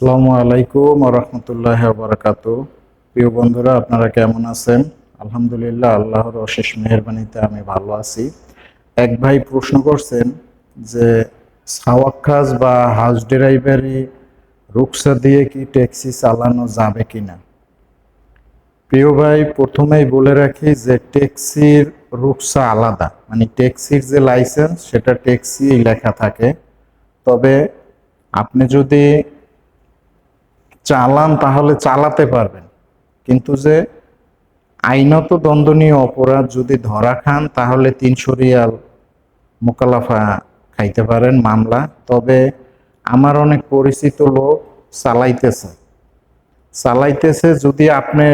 আসসালামু আলাইকুম রহমতুল্লাহ বারাকাত। প্রিয় বন্ধুরা, আপনারা কেমন আছেন? আলহামদুলিল্লাহ, আল্লাহর অশেষ মেহরবানিতে আমি ভালো আছি। এক ভাই প্রশ্ন করছেন যে, সাওয়াক্কাজ বা হাউস ড্রাইভারি রুকসা দিয়ে কি ট্যাক্সি চালানো যাবে কি না প্রিয় ভাই, প্রথমেই বলে রাখি যে, ট্যাক্সির রুকসা আলাদা। মানে ট্যাক্সির যে লাইসেন্স, সেটা ট্যাক্সি লেখা থাকে। তবে আপনি যদি চালান তাহলে চালাতে পারবেন। কিন্তু যে আইনত দণ্ডনীয় অপরাধ যদি ধরা খান, তাহলে তিনশো রিয়াল মোকালাফা খাইতে পারেন মামলা। তবে আমার অনেক পরিচিত লোক চালাইতেছে। চালাইতেছে যদি আপনি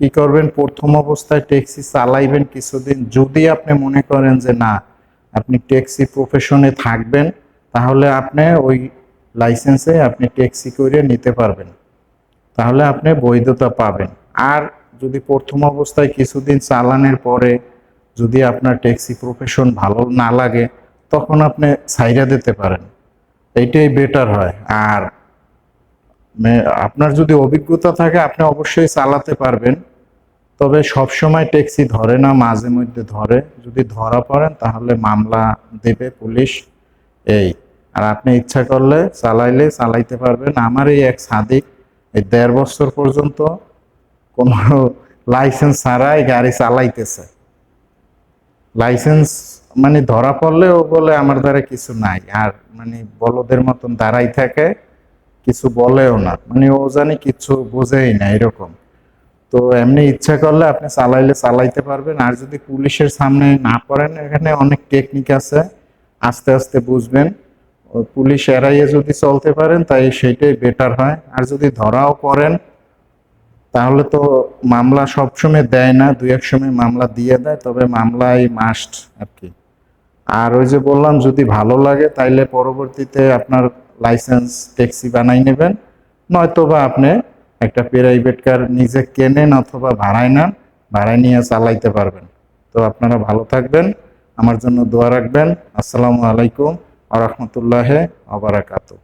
কি করবেন, প্রথম অবস্থায় ট্যাক্সি চালাইবেন কিছুদিন। যদি আপনি মনে করেন যে না, আপনি ট্যাক্সি প্রফেশনে থাকবেন, তাহলে আপনি ওই লাইসেন্সে আপনি ট্যাক্সি করে নিতে পারবেন। তাহলে আপনি বৈধতা পাবেন। আর যদি প্রথম অবস্থায় কিছুদিন চালানোর পরে যদি আপনার ট্যাক্সি প্রফেশন ভালো না লাগে, তখন আপনি সাইরা দিতে পারেন। এইটাই বেটার হয়। আর আপনার যদি অভিজ্ঞতা থাকে, আপনি অবশ্যই চালাতে পারবেন। তবে সব সময় ট্যাক্সি ধরে না, মাঝে মধ্যে ধরে। যদি ধরা পড়েন, তাহলে মামলা দেবে পুলিশ। এই। আর আপনি ইচ্ছা করলে চালাইলে চালাইতে পারবেন। আমার এই এক সাদিক, এই দেড় বছর পর্যন্ত কোনো লাইসেন্স ছাড়াই গাড়ি চালাইতেছে। লাইসেন্স মানে ধরা পড়লেও বলে আমার দ্বারা কিছু নাই। আর মানে বলদের মতন দাঁড়াই থাকে, কিছু বলেও না। মানে ও জানি কিছু বোঝেই না এরকম। তো এমনি ইচ্ছা করলে আপনি চালাইলে চালাইতে পারবেন। আর যদি পুলিশের সামনে না পড়েন, এখানে অনেক টেকনিক আছে। আস্তে আস্তে বুঝবেন। ও পুলিশ এড়াইয়ে যদি চলতে পারেন, তাই সেইটাই বেটার হয়। আর যদি ধরাও পড়েন তাহলে তো মামলা সবসময় দেয় না, দুই এক সময় মামলা দিয়ে দেয়, তবে মামলাই মাস্ট আর কি আর ওই যে বললাম, যদি ভালো লাগে, তাইলে পরবর্তীতে আপনার লাইসেন্স ট্যাক্সি বানাই নেবেন। নয়তো বা আপনি একটা প্রাইভেট কার নিজে কেনেন অথবা ভাড়ায় নেন, ভাড়ায় নিয়ে চালাইতে পারবেন। তো আপনারা ভালো থাকবেন, আমার জন্য দোয়া রাখবেন। আসসালামু আলাইকুম। আ রহমতুল্লাহ আবরাকাতু